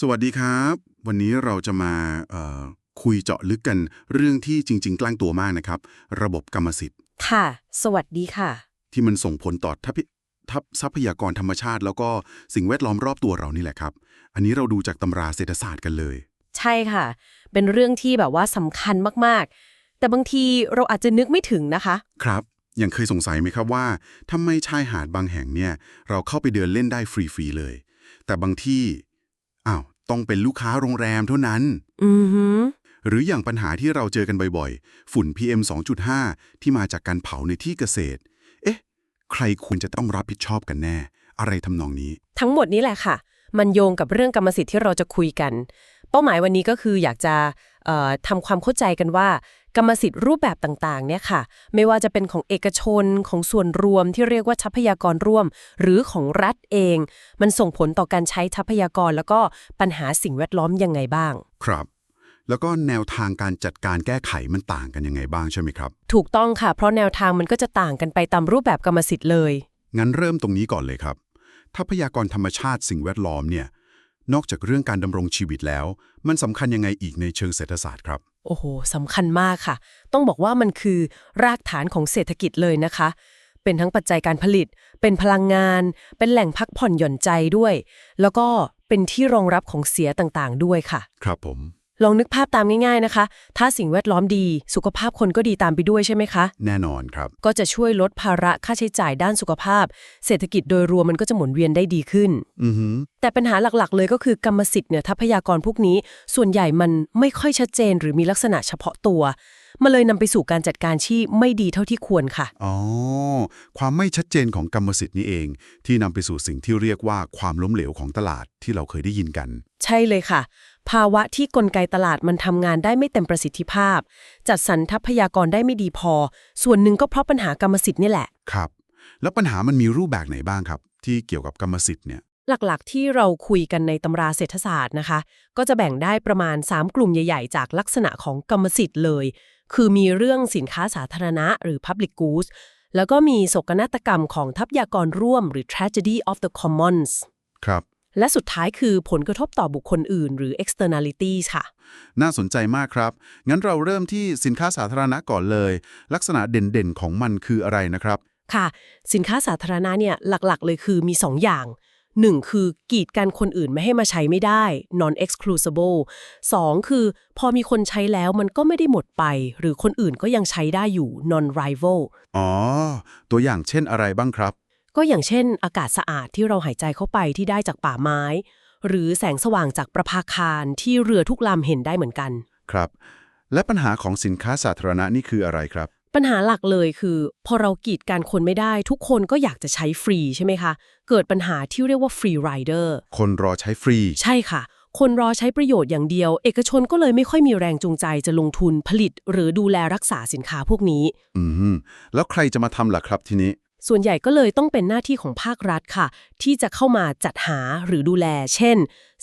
สวัสดีครับ วันนี้เราจะมาเอ่อคุยเจาะลึกกันเรื่องที่จริงๆใกล้ตัวมากนะครับ ระบบกรรมสิทธิ์ ค่ะ สวัสดีค่ะ ที่มันส่งผลต่อทัพทัพทรัพยากรธรรมชาติ แล้วก็สิ่งแวดล้อมรอบตัวเรานี่แหละครับ อันนี้เราดูจากตำราเศรษฐศาสตร์กันเลย ใช่ค่ะ เป็นเรื่องที่แบบว่าสำคัญมากๆ แต่บางทีเราอาจจะนึกไม่ถึงนะคะ ครับยังเคยสงสัยไหมครับว่าทำไมชายหาดบางแห่งเนี่ย เราเข้าไปเดินเล่นได้ฟรีๆเลย แต่บางที่ อ้าว ต้องเป็นลูกค้าโรงแรมเท่านั้น อือหือหรืออย่างปัญหาที่เราเจอกันบ่อยๆ ฝุ่น PM 2.5 ที่มาจากการเผาในที่เกษตร เอ๊ะ ใครควรจะต้องรับผิดชอบกันแน่ อะไรทำนองนี้ ทั้งหมดนี้แหละค่ะ มันโยงกับเรื่องกรรมสิทธิ์ที่เราจะคุยกัน เป้าหมายวันนี้ก็คืออยากจะเอ่อทำความเข้าใจกันว่า กรรมสิทธิ์รูปแบบต่างๆเนี่ยค่ะ ไม่ว่าจะเป็นของเอกชนของส่วนรวมที่เรียกว่าทรัพยากรร่วม หรือของรัฐเอง มันส่งผลต่อการใช้ทรัพยากรแล้วก็ปัญหาสิ่งแวดล้อมยังไงบ้าง ครับ แล้วก็แนวทางการจัดการแก้ไขมันต่างกันยังไงบ้างใช่ไหมครับ ถูกต้องค่ะ เพราะแนวทางมันก็จะต่างกันไปตามรูปแบบกรรมสิทธิ์เลย งั้นเริ่มตรงนี้ก่อนเลยครับ ทรัพยากรธรรมชาติสิ่งแวดล้อมเนี่ย นอกจากเรื่องการดำรงชีวิตแล้ว มันสำคัญยังไงอีกในเชิงเศรษฐศาสตร์ครับ โอ้โหสำคัญมากค่ะ ต้องบอกว่ามันคือรากฐานของเศรษฐกิจเลยนะคะ เป็นทั้งปัจจัยการผลิต เป็นพลังงาน เป็นแหล่งพักผ่อนหย่อนใจด้วย แล้วก็เป็นที่รองรับของเสียต่างๆ ด้วยค่ะ ครับผม ลองนึกภาพตามง่ายๆนะคะ ถ้าสิ่งแวดล้อมดี สุขภาพคนก็ดีตามไปด้วยใช่ไหมคะ แน่นอนครับ ก็จะช่วยลดภาระค่าใช้จ่ายด้านสุขภาพ เศรษฐกิจโดยรวมมันก็จะหมุนเวียนได้ดีขึ้น อือหือแต่ปัญหาหลักๆ เลยก็คือกรรมสิทธิ์เนี่ยทรัพยากรพวกนี้ ส่วนใหญ่มันไม่ค่อยชัดเจน หรือมีลักษณะเฉพาะตัว มาเลยนำไปสู่การจัดการที่ไม่ดีเท่าที่ควรค่ะ อ๋อ ความไม่ชัดเจนของกรรมสิทธิ์นี้เอง ที่นำไปสู่สิ่งที่เรียกว่าความล้มเหลวของตลาดที่เราเคยได้ยินกัน ใช่เลยค่ะ ภาวะที่กลไกตลาดมันทำงานได้ไม่เต็มประสิทธิภาพ จัดสรรทรัพยากรได้ไม่ดีพอ ส่วนหนึ่งก็เพราะปัญหากรรมสิทธิ์นี่แหละ ครับ แล้วปัญหามันมีรูปแบบไหนบ้างครับ ที่เกี่ยวกับกรรมสิทธิ์เนี่ยหลักๆ ที่เราคุยกันในตำราเศรษฐศาสตร์นะคะ ก็จะแบ่งได้ประมาณ 3 กลุ่มใหญ่ ๆ จากลักษณะของกรรมสิทธิ์เลย คือมีเรื่องสินค้าสาธารณะหรือ Public Goods แล้วก็มีโศกนาฏกรรมของทรัพยากรร่วม หรือ Tragedy of the Commons ครับ และสุดท้ายคือผลกระทบต่อบุคคลอื่น หรือ externalities ค่ะ น่าสนใจมากครับ งั้นเราเริ่มที่สินค้าสาธารณะก่อนเลย ลักษณะเด่นๆ ของมันคืออะไรนะครับ ค่ะ สินค้าสาธารณะเนี่ยหลักๆ เลยคือมี 2 อย่าง 1. คือกีดกันคนอื่นไม่ให้มาใช้ไม่ได้ non exclusable 2. คือ พอมีคนใช้แล้วมันก็ไม่ได้หมดไป หรือคนอื่นก็ยังใช้ได้อยู่ non rival อ๋อ ตัวอย่างเช่นอะไรบ้างครับ ก็อย่างเช่น อากาศสะอาดที่เราหายใจเข้าไปที่ได้จากป่าไม้ หรือแสงสว่างจากประภาคารที่เรือทุกลำเห็นได้เหมือนกัน ครับ และปัญหาของสินค้าสาธารณะนี่คืออะไรครับ ปัญหาหลักเลยคือ พอเรากีดการคนไม่ได้ ทุกคนก็อยากจะใช้ฟรีใช่ไหมคะ เกิดปัญหาที่เรียกว่าฟรีไรเดอร์คนรอใช้ฟรี ใช่ค่ะ คนรอใช้ประโยชน์อย่างเดียว เอกชนก็เลยไม่ค่อยมีแรงจูงใจจะลงทุนผลิต หรือดูแลรักษาสินค้าพวกนี้ อืมแล้วใครจะมาทำล่ะครับทีนี้ ส่วนใหญ่ก็เลยต้องเป็นหน้าที่ของภาครัฐค่ะ ที่จะเข้ามาจัดหาหรือดูแล เช่น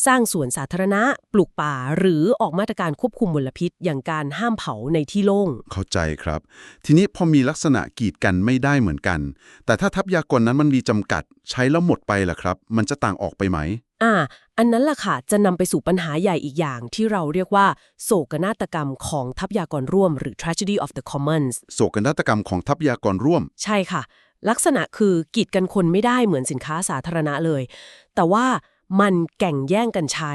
สร้างสวนสาธารณะ ปลูกป่า หรือออกมาตรการควบคุมมลพิษ อย่างการห้ามเผาในที่โล่ง เข้าใจครับ ทีนี้พอมีลักษณะกีดกันไม่ได้เหมือนกัน แต่ถ้าทรัพยากรนั้นมันมีจำกัด ใช้แล้วหมดไปล่ะครับ มันจะต่างออกไปไหม อ่า อันนั้นล่ะค่ะ จะนำไปสู่ปัญหาใหญ่อีกอย่างที่เราเรียกว่า โศกนาฏกรรมของทรัพยากรร่วม หรือ tragedy of the commons โศกนาฏกรรมของทรัพยากรร่วม ใช่ค่ะ ลักษณะคือกีดกันคนไม่ได้เหมือนสินค้าสาธารณะเลย แต่ว่ามันแก่งแย่งกันใช้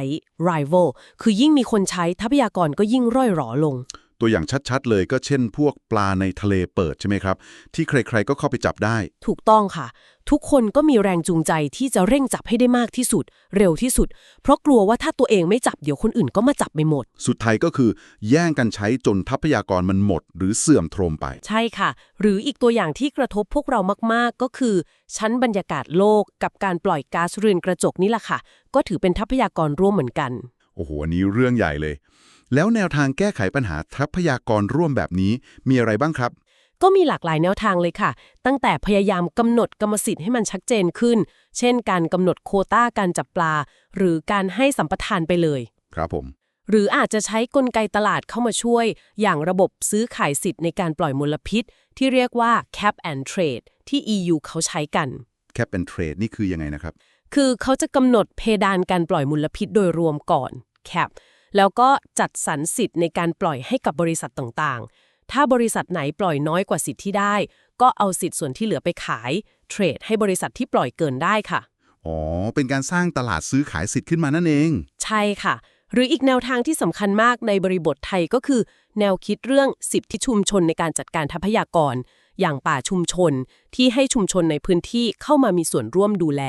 rival คือยิ่งมีคนใช้ทรัพยากรก็ยิ่งร่อยหรอลง ตัวอย่างชัดๆ เลยก็เช่น พวกปลาในทะเลเปิดใช่ไหมครับ ที่ใครๆก็เข้าไปจับได้ ถูกต้องค่ะ ทุกคนก็มีแรงจูงใจที่จะเร่งจับให้ได้มากที่สุด เร็วที่สุด เพราะกลัวว่าถ้าตัวเองไม่จับเดี๋ยวคนอื่นก็มาจับไปหมด สุดท้ายก็คือ แย่งกันใช้จนทรัพยากรมันหมด หรือเสื่อมโทรมไป ใช่ค่ะ หรืออีกตัวอย่างที่กระทบพวกเรามากๆ ก็คือ ชั้นบรรยากาศโลกกับการปล่อยก๊าซเรือนกระจกนี่แหละค่ะ ก็ถือเป็นทรัพยากรร่วมเหมือนกัน โอ้โหอันนี้เรื่องใหญ่เลย แล้วแนวทางแก้ไขปัญหาทรัพยากรร่วมแบบนี้มีอะไรบ้างครับ ก็มีหลากหลายแนวทางเลยค่ะ ตั้งแต่พยายามกำหนดกรรมสิทธิ์ให้มันชัดเจนขึ้น เช่น การกำหนดโควต้าการจับปลา หรือการให้สัมปทานไปเลย ครับผม หรืออาจจะใช้กลไกตลาดเข้ามาช่วย อย่างระบบซื้อขายสิทธิ์ในการปล่อยมลพิษ ที่เรียกว่า cap and trade ที่ EU เขาใช้กัน cap and trade นี่คือยังไงนะครับ คือเขาจะกำหนดเพดานการปล่อยมลพิษโดยรวมก่อน cap แล้วก็จัดสรรสิทธิ์ในการปล่อยให้กับบริษัทต่างๆ ถ้าบริษัทไหนปล่อยน้อยกว่าสิทธิ์ที่ได้ ก็เอาสิทธิ์ส่วนที่เหลือไปขาย เทรดให้บริษัทที่ปล่อยเกินได้ค่ะ อ๋อ เป็นการสร้างตลาดซื้อขายสิทธิ์ขึ้นมานั่นเอง ใช่ค่ะ หรืออีกแนวทางที่สำคัญมากในบริบทไทยก็คือ แนวคิดเรื่องสิทธิชุมชนในการจัดการทรัพยากร อย่างป่าชุมชนที่ให้ชุมชนในพื้นที่เข้ามามีส่วนร่วมดูแล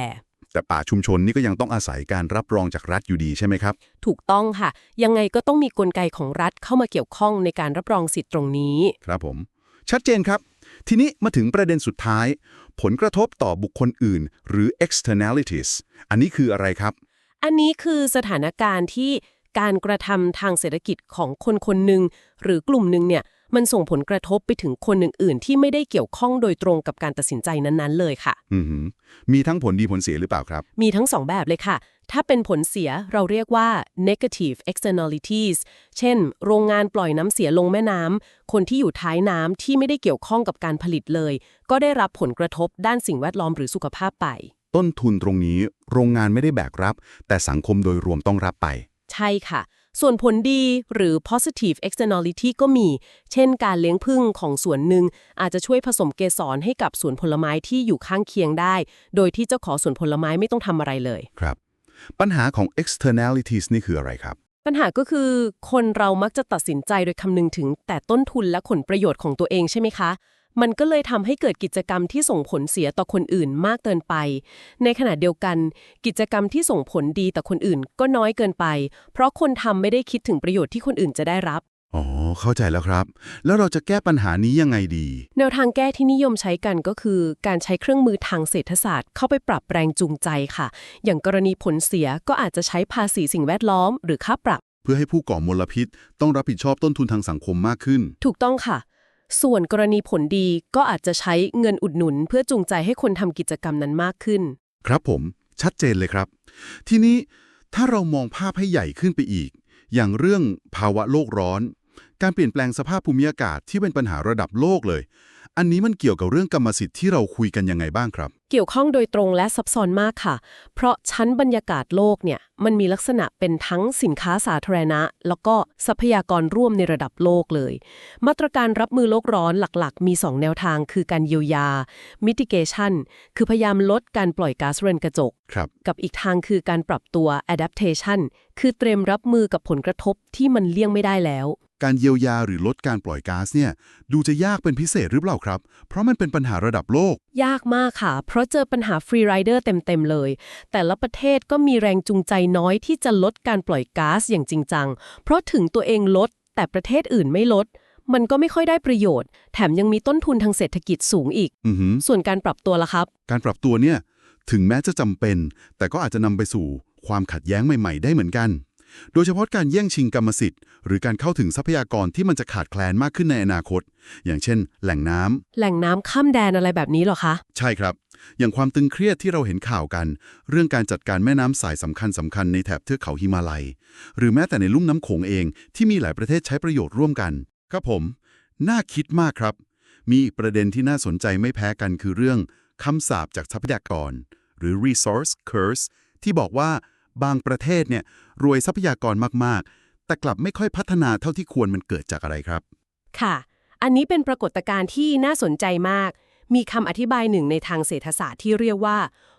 แต่ป่าชุมชนนี่ก็ยังต้องอาศัยการรับรองจากรัฐอยู่ดีใช่ไหมครับ ถูกต้องค่ะ ยังไงก็ต้องมีกลไกของรัฐเข้ามาเกี่ยวข้องในการรับรองสิทธิ์ตรงนี้ ครับผม ชัดเจนครับ ทีนี้มาถึงประเด็นสุดท้าย ผลกระทบต่อบุคคลอื่น หรือ externalities อันนี้คืออะไรครับ อันนี้คือสถานการณ์ที่การกระทำทางเศรษฐกิจของคนคนหนึ่งหรือกลุ่มหนึ่งเนี่ย มันส่งผลกระทบไปถึงคนอื่นๆ ที่ไม่ได้เกี่ยวข้องโดยตรงกับการตัดสินใจนั้นๆ เลยค่ะ อือหือมีทั้งผลดีผลเสียหรือเปล่าครับ มีทั้งสองแบบเลยค่ะ ถ้าเป็นผลเสียเราเรียกว่า negative externalities เช่น โรงงานปล่อยน้ำเสียลงแม่น้ำ คนที่อยู่ท้ายน้ำที่ไม่ได้เกี่ยวข้องกับการผลิตเลย ก็ได้รับผลกระทบด้านสิ่งแวดล้อมหรือสุขภาพไป ต้นทุนตรงนี้ โรงงานไม่ได้แบกรับ แต่สังคมโดยรวมต้องรับไป ใช่ค่ะ ส่วนผลดีหรือ positive externality ก็มี เช่นการเลี้ยงผึ้งของสวนหนึ่ง อาจจะช่วยผสมเกสรให้กับสวนผลไม้ที่อยู่ข้างเคียงได้ โดยที่เจ้าของสวนผลไม้ไม่ต้องทำอะไรเลย ครับ ปัญหาของ externalities นี่คืออะไรครับ ปัญหาก็คือ คนเรามักจะตัดสินใจโดยคำนึงถึงแต่ต้นทุนและผลประโยชน์ของตัวเองใช่ไหมคะ มันก็เลยทำให้เกิดกิจกรรมที่ส่งผลเสียต่อคนอื่นมากเกินไป ในขณะเดียวกัน กิจกรรมที่ส่งผลดีต่อคนอื่นก็น้อยเกินไป เพราะคนทำไม่ได้คิดถึงประโยชน์ที่คนอื่นจะได้รับอ๋อ เข้าใจแล้วครับ แล้วเราจะแก้ปัญหานี้ยังไงดี แนวทางแก้ที่นิยมใช้กันก็คือ การใช้เครื่องมือทางเศรษฐศาสตร์ เข้าไปปรับแรงจูงใจค่ะ อย่างกรณีผลเสียก็อาจจะใช้ภาษีสิ่งแวดล้อม หรือค่าปรับ เพื่อให้ผู้ก่อมลพิษ ต้องรับผิดชอบต้นทุนทางสังคมมากขึ้น ถูกต้องค่ะ ส่วนกรณีผลดีก็อาจจะใช้เงินอุดหนุน เพื่อจูงใจให้คนทำกิจกรรมนั้นมากขึ้น ครับผม ชัดเจนเลยครับ ทีนี้ถ้าเรามองภาพให้ใหญ่ขึ้นไปอีก อย่างเรื่องภาวะโลกร้อน การเปลี่ยนแปลงสภาพภูมิอากาศที่เป็นปัญหาระดับโลกเลย อันนี้มันเกี่ยวกับเรื่องกรรมสิทธิ์ที่เราคุยกันยังไงบ้างครับ เกี่ยวข้องโดยตรงและซับซ้อนมากค่ะ เพราะชั้นบรรยากาศโลกเนี่ยมันมีลักษณะเป็นทั้งสินค้าสาธารณะ แล้วก็ทรัพยากรร่วมในระดับโลกเลย มาตรการรับมือโลกร้อนหลักๆ มี 2 แนวทางคือการเยียวยา mitigation คือพยายามลดการปล่อยก๊าซเรือนกระจก ครับ กับอีกทางคือการปรับตัว adaptation คือเตรียมรับมือกับผลกระทบที่มันเลี่ยงไม่ได้แล้ว การเยียวยาหรือลดการปล่อยก๊าซเนี่ยดูจะยากเป็นพิเศษหรือเปล่าครับ เพราะมันเป็นปัญหาระดับโลก ยากมากค่ะ เพราะเจอปัญหาฟรีไรเดอร์เต็ม ๆ เลย แต่ละประเทศก็มีแรงจูงใจน้อยที่จะลดการปล่อยก๊าซอย่างจริงจัง เพราะถึงตัวเองลด แต่ประเทศอื่นไม่ลด มันก็ไม่ค่อยได้ประโยชน์ แถมยังมีต้นทุนทางเศรษฐกิจสูงอีกอือหือส่วนการปรับตัวล่ะครับ การปรับตัวเนี่ยถึงแม้จะจำเป็น แต่ก็อาจจะนำไปสู่ความขัดแย้งใหม่ ๆ ได้เหมือนกัน โดยเฉพาะการแย่งชิงกรรมสิทธิ์ หรือการเข้าถึงทรัพยากรที่มันจะขาดแคลนมากขึ้นในอนาคต อย่างเช่น แหล่งน้ำแหล่งน้ำข้ามแดนอะไรแบบนี้เหรอคะ ใช่ครับ อย่างความตึงเครียดที่เราเห็นข่าวกัน เรื่องการจัดการแม่น้ำสายสำคัญสำคัญในแถบเทือกเขาฮิมาลัย หรือแม้แต่ในลุ่มน้ำโขงเองที่มีหลายประเทศใช้ประโยชน์ร่วมกัน ครับผม น่าคิดมากครับ มีอีกประเด็นที่น่าสนใจไม่แพ้กันคือเรื่องคำสาปจากทรัพยากร หรือ resource curse ที่บอกว่า บางประเทศเนี่ยรวยทรัพยากรมากๆ แต่กลับไม่ค่อยพัฒนาเท่าที่ควรมันเกิดจากอะไรครับ ค่ะ อันนี้เป็นปรากฏการณ์ที่น่าสนใจมาก มีคำอธิบายหนึ่งในทางเศรษฐศาสตร์ที่เรียกว่า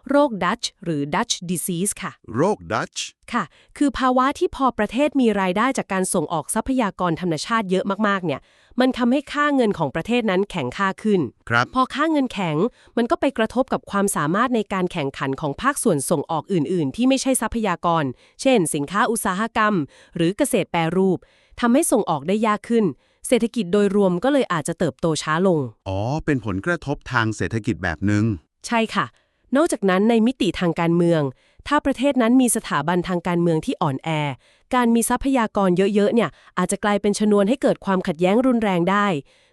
โรคดัชหรือ Dutch disease ค่ะ โรคดัชค่ะ คือภาวะที่พอประเทศมีรายได้จากการส่งออกทรัพยากรธรรมชาติเยอะมากๆเนี่ย มันทำให้ค่าเงินของประเทศนั้นแข็งค่าขึ้น ครับ พอค่าเงินแข็ง มันก็ไปกระทบกับความสามารถในการแข่งขันของภาคส่วนส่งออกอื่น ๆ ที่ไม่ใช่ทรัพยากร เช่น สินค้าอุตสาหกรรม หรือเกษตรแปรรูปทำให้ส่งออกได้ยากขึ้น เศรษฐกิจโดยรวมก็เลยอาจจะเติบโตช้าลง อ๋อ เป็นผลกระทบทางเศรษฐกิจแบบหนึง่งใช่ค่ะ นอกจากนั้นในมิติทางการเมือง ถ้าประเทศนั้นมีสถาบันทางการเมืองที่อ่อนแอ การมีทรัพยากรเยอะๆ เนี่ยอาจจะกลายเป็นชนวนให้เกิดความขัดแย้งรุนแรงได้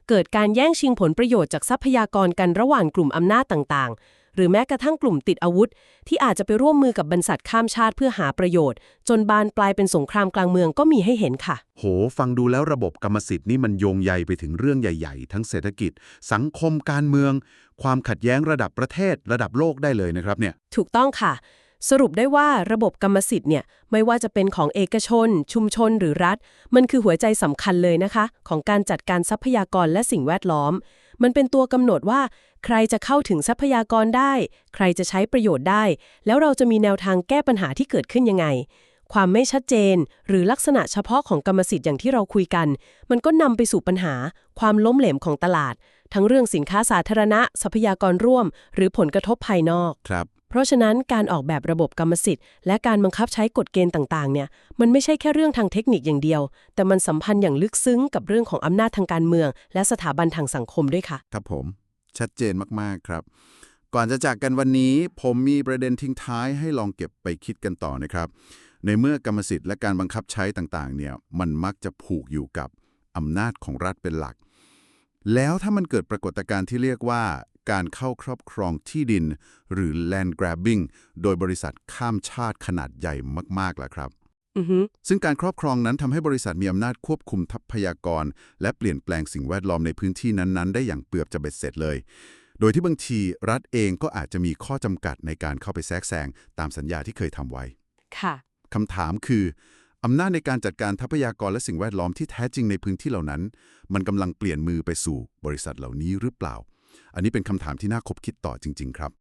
เกิดการแย่งชิงผลประโยชน์จากทรัพยากรกันระหว่างกลุ่มอำนาจต่างๆ หรือแม้กระทั่งกลุ่มติดอาวุธ ที่อาจจะไปร่วมมือกับบรรษัทข้ามชาติเพื่อหาประโยชน์ จนบานปลายเป็นสงครามกลางเมืองก็มีให้เห็นค่ะ โห ฟังดูแล้วระบบกรรมสิทธิ์นี่มันโยงใยไปถึงเรื่องใหญ่ ๆ ทั้งเศรษฐกิจ สังคมการเมือง ความขัดแย้งระดับประเทศ ระดับโลกได้เลยนะครับเนี่ย ถูกต้องค่ะ สรุปได้ว่าระบบกรรมสิทธิ์เนี่ยไม่ว่าจะเป็นของเอกชน ชุมชนหรือรัฐ มันคือหัวใจสำคัญเลยนะคะ ของการจัดการทรัพยากรและสิ่งแวดล้อม มันเป็นตัวกำหนดว่า ใครจะเข้าถึงทรัพยากรได้ ใครจะใช้ประโยชน์ได้ แล้วเราจะมีแนวทางแก้ปัญหาที่เกิดขึ้นยังไง ความไม่ชัดเจน หรือลักษณะเฉพาะของกรรมสิทธิ์อย่างที่เราคุยกัน มันก็นำไปสู่ปัญหา ความล้มเหลวของตลาด ทั้งเรื่องสินค้าสาธารณะ ทรัพยากรร่วม หรือผลกระทบภายนอกครับ เพราะฉะนั้นการออกแบบระบบกรรมสิทธิ์ และการบังคับใช้กฎเกณฑ์ต่างๆ เนี่ยมันไม่ใช่แค่เรื่องทางเทคนิคอย่างเดียว แต่มันสัมพันธ์อย่างลึกซึ้งกับเรื่องของอำนาจทางการเมือง และสถาบันทางสังคมด้วยค่ะ ครับผม ชัดเจนมากๆครับ ก่อนจะจากกันวันนี้ ผมมีประเด็นทิ้งท้ายให้ลองเก็บไปคิดกันต่อนะครับ ในเมื่อกรรมสิทธิ์และการบังคับใช้ต่างๆ เนี่ยมันมักจะผูกอยู่กับอำนาจของรัฐเป็นหลัก แล้วถ้ามันเกิดปรากฏการณ์ที่เรียกว่า การเข้าครอบครองที่ดิน หรือ land grabbing โดยบริษัทข้ามชาติขนาดใหญ่มากๆล่ะครับอือฮึซึ่งการครอบครองนั้นทำให้บริษัทมีอำนาจควบคุมทรัพยากร และเปลี่ยนแปลงสิ่งแวดล้อมในพื้นที่นั้นๆ ได้อย่างเปลือบจะเบ็ดเสร็จเลย โดยที่บางทีรัฐเองก็อาจจะมีข้อจำกัดในการเข้าไปแทรกแซงตามสัญญาที่เคยทำไว้ค่ะคำถามคืออำนาจในการจัดการทรัพยากรและสิ่งแวดล้อมที่แท้จริงในพื้นที่เหล่านั้น มันกำลังเปลี่ยนมือไปสู่บริษัทเหล่านี้หรือเปล่า อันนี้เป็นคำถามที่น่าคบคิดต่อจริง ๆ ครับ